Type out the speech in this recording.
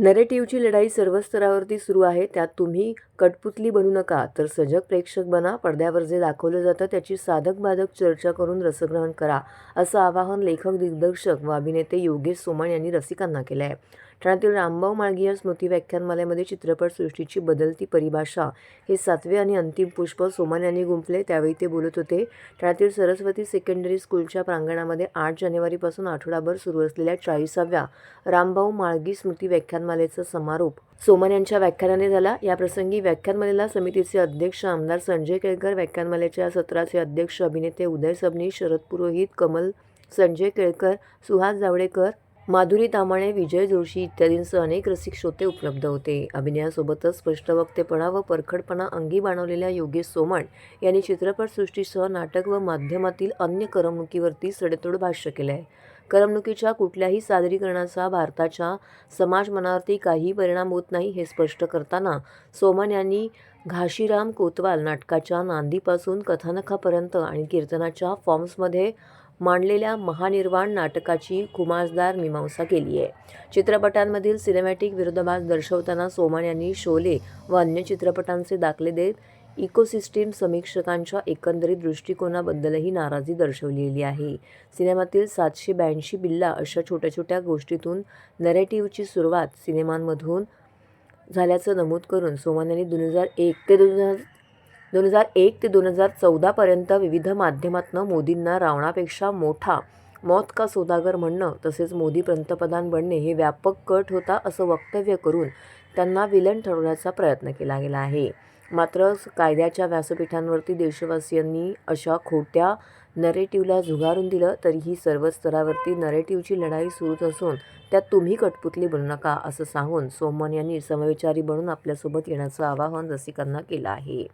नरेटिव्हची लढाई सर्व स्तरावरती सुरू आहे. त्यात तुम्ही कठपुतली बनू नका तर सजग प्रेक्षक बना. पडद्यावर जे दाखवलं जातं त्याची साधक बाधक चर्चा करून रसग्रहण करा असं आवाहन लेखक दिग्दर्शक व अभिनेते योगेश सोमण यांनी रसिकांना केलं आहे ठाण्यातील रामभाऊ माळगी या स्मृती व्याख्यानमालेमध्ये चित्रपटसृष्टीची बदलती परिभाषा. हे सातवे आणि अंतिम पुष्प सोमन यांनी गुंफले त्यावेळी ते बोलत होते. ठाण्यातील सरस्वती सेकंडरी स्कूलच्या प्रांगणामध्ये आठ जानेवारीपासून आठवडाभर सुरू असलेल्या चाळीसाव्या रामभाऊ माळगी स्मृती व्याख्यानमालेचा समारोप सोमन यांच्या व्याख्यानाने झाला. याप्रसंगी व्याख्यानमालेला समितीचे अध्यक्ष आमदार संजय केळकर व्याख्यानमालेच्या या सत्राचे अध्यक्ष अभिनेते उदय सबनी शरद पुरोहित कमल संजय केळकर सुहास जावडेकर माधुरी तामाणे विजय जोशी इत्यादींसह अनेक रसिक श्रोते उपलब्ध होते. अभिनयासोबतच स्पष्टवक्तेपणा व परखडपणा अंगी बाणवलेल्या योगेश सोमण यांनी चित्रपटसृष्टीसह नाटक व माध्यमातील अन्य करमणुकीवरती सडेतोड भाष्य केलं आहे करमणुकीच्या कुठल्याही सादरीकरणाचा भारताच्या समाज मनावरती काही परिणाम होत नाही हे स्पष्ट करताना सोमन यांनी घाशीराम कोतवाल नाटकाच्या नांदीपासून कथानकापर्यंत आणि कीर्तनाच्या फॉर्म्समध्ये मांडलेल्या महानिर्वाण नाटकाची खुमासदार मीमांसा केली आहे. चित्रपटांमधील सिनेमॅटिक विरोधाभास दर्शवताना सोमान यांनी शोले व अन्य चित्रपटांचे दाखले देत इकोसिस्टीम समीक्षकांच्या एकंदरीत दृष्टिकोनाबद्दलही नाराजी दर्शवलेली आहे. सिनेमातील सातशे ब्याऐंशी बिल्ला अशा छोट्या छोट्या गोष्टीतून नरेटिव्हची सुरुवात सिनेमांमधून झाल्याचं नमूद करून सोमन यांनी दोन हजार एक ते दोन हजार दोन हजार एक ते दोन हजार चौदापर्यंत विविध माध्यमातनं मोदींना रावणापेक्षा मोठा मौत का सौदागर म्हणणं तसेच मोदी पंतप्रधान बनणे हे व्यापक कट होता असं वक्तव्य करून त्यांना विलन ठरवण्याचा प्रयत्न केला गेला आहे. मात्र कायद्याच्या व्यासपीठांवरती देशवासियांनी अशा खोट्या नरेटिव्हला झुगारून दिलं तरीही सर्व स्तरावरती नरेटिव्हची लढाई सुरूच असून त्यात तुम्ही कठपुतली बनू नका असं सांगून सोमन यांनी समविचारी बनून आपल्यासोबत येण्याचं आवाहन रसिकांना केलं आहे.